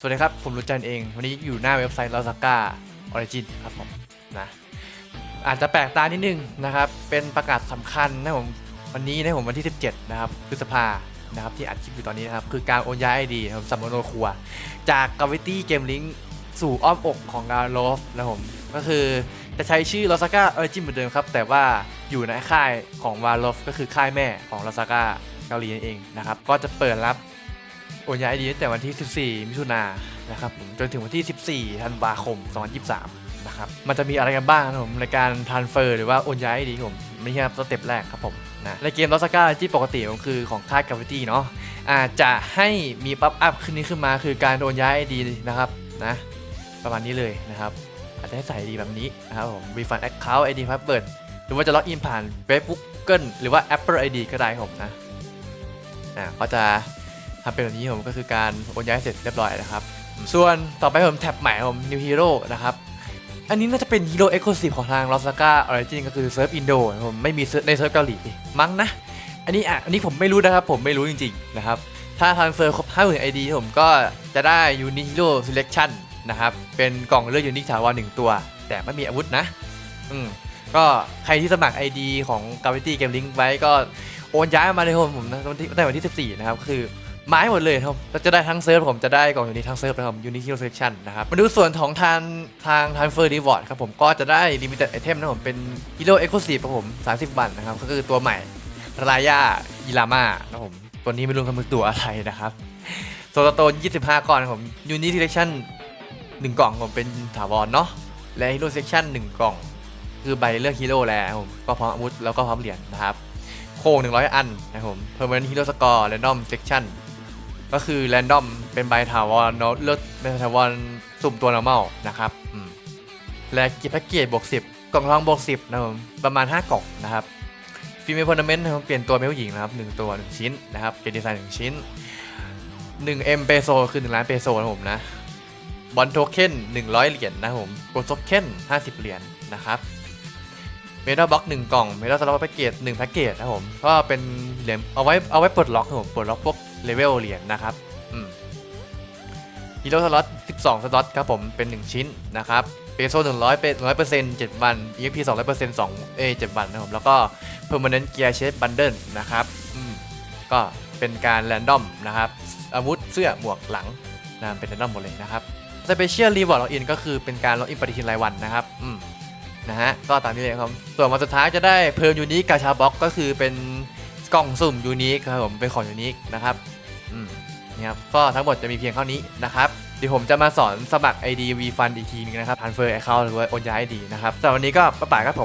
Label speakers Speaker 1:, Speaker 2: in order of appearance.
Speaker 1: สวัสดีครับ ผมรุจันเอง วันนี้อยู่หน้าเว็บไซต์ l a z a g a Origin ครับผมนะอาจจะแปลกตานิดนึงนะครับ เป็นประกาศสำคัญนะผมวันนี้นะผมวันที่ 17 นะครับพฤษภานะครับที่อัดคลิปอยู่ตอนนี้นะครับ คือการโอนย้ายไอดีครับสัมโนครัว จาก Gravity Game Link สู่อ้อมอกของ g a l o f นะผมก็คือจะใช้ชื่อ l a z a g a Origin เหมือนเดิมครับ แต่ว่าอยู่ในค่ายของ v a l o f ก็คือค่ายแม่ของ l a z a g a เกาหลีนั่นเองนะครับก็จะเปิดรับ โอนย้ายไอดีตั้งแต่วันที่ 14 มิถุนายนนะครับจนถึงวันที่ 14 ธันวาคม 2023 นะครับมันจะมีอะไรกันบ้างครับผมในการทานเฟอร์หรือว่าโอนย้ายไอดีผมไม่ใช่ครับสเต็ปแรกครับผมนะในเกมลอสก้าที่ปกติมันคือของค่ายกาฟิตี้เนาะอาจจะให้มีปั๊บอัพขึ้นนี้ขึ้นมาคือการโอนย้ายไอดีนะครับนะประมาณนี้เลยนะครับอาจจะให้ใส่ดีแบบนี้นะครับผม refund account ID password หรือว่าจะล็อกอินผ่าน Facebook หรือว่า Apple ID ก็ได้ครับผมนะอ่าก็จะ ทำเป็นแบบนี้ผมก็คือการโอนย้ายเสร็จเรียบร้อยนะครับ ส่วนต่อไปผมแท็บใหม่ผม New Hero นะครับ อันนี้น่าจะเป็น Hero Exclusive ของทาง l o s a k a Origin ก็คือเซิร์ฟอินโดผมไม่มีเซิร์ฟในเซิร์ฟเกาหลีมั้งนะ อันนี้อะอันนี้ผมไม่รู้นะครับ ผมไม่รู้จริงๆนะครับ ถ้าทางเฟอร์ฟครบ50,000 ID ผมก็จะได้ Unique Hero Selection นะครับ เป็นกล่องเลือก Unique ถาวรหนึ่งตัว แต่ไม่มีอาวุธนะ อืมก็ใครที่สมัคร ID ของ Gravity Game Link ไว้ก็โอนย้ายมาเลยครับผมตั้งแต่วันที่ 14 นะครับก็คือ ไม้หมดเลยครับเราจะได้ทั้งเซิร์ฟผมจะได้กล่องยูนิทั้งเซิร์ฟนะครับยูนิคิวเซคชั่นนะครับ มาดูส่วนของทางทางทางเฟอร์ดีวอร์ดครับผมก็จะได้ลิมิเต็ดไอเทมนะผมเป็นฮีโร่เอ็กซ์คลูซีฟครับผม 30 บันนะครับ ก็คือตัวใหม่รายาอิรามานะผมตัวนี้ไม่รู้คำตัวอะไรนะครับโซลาโตน25ก้อนครับผมยูนิคิวเซคชั่น1กล่องผมเป็นถาวรเนาะและฮีโร่เซคชั่น1กล่อง คือใบเลือกฮีโร่แล้วผมก็พร้อมอาวุธแล้วก็พร้อมเหรียญนะครับโค้ง100 อันนะครับผม permanent hero score random section ก็คือ random เป็นใบถาวรเนอะเลือกเป็นถาวรสุ่มตัว normal นะครับและกิจแพ็กเกจบวก10 กล่องทองบวก10นะครับประมาณ 5 กล่องนะครับฟิล์มพอร์นเมนต์เปลี่ยนตัวเมลหญิงนะครับ 1 ตัว 1 ชิ้นนะครับเกจดีไซน์1ชิ้น 1 M เปโซคือ 1 ล้านเปโซนะผมนะบอลโทเค็น100 เหรียญนะผมโกลโทเค็น50 เหรียญนะครับเมทัลบล็อก1กล่องเมทัลสล็อตแพ็กเกจ1แพ็กเกจนะผมก็เป็นเหรียญเอาไว้เอาไว้ปลดล็อกครับผมปลดล็อกพวก เลเวลเหรียญนะครับอืมฮีโร่สล็อต 12 สล็อตครับผม เป็น 1 ชิ้นนะครับเปโซ100เป็น100เปอร์เซ็นต์7วัน EXP 200เปอร์เซ็นต์2เอ7วันนะครับผม แล้วก็ permanent gear chest bundle นะครับอืมก็เป็นการแรนดอมนะครับ อาวุธเสื้อหมวกหลังนะเป็นแรนดอมหมดเลยนะครับ Special Reward Login ก็คือเป็นการล็อกอินปฏิทินรายวันนะครับอืมนะฮะก็ตามนี้เลยครับ ส่วนวันสุดท้ายจะได้เพิ่มยูนิคกาชาบ็อกก็คือเป็น กล่องสุ่มยูนิคครับผมเป็นของยูนิคนะครับอืมนี่ครับก็ทั้งหมดจะมีเพียงเท่านี้นะครับเดี๋ยวผมจะมาสอนสมัคร IDV Fund อีกทีนึงนะครับ transfer account หรือว่าโอนย้าย ID นะครับแต่วันนี้ก็ป้าป๋าครับผม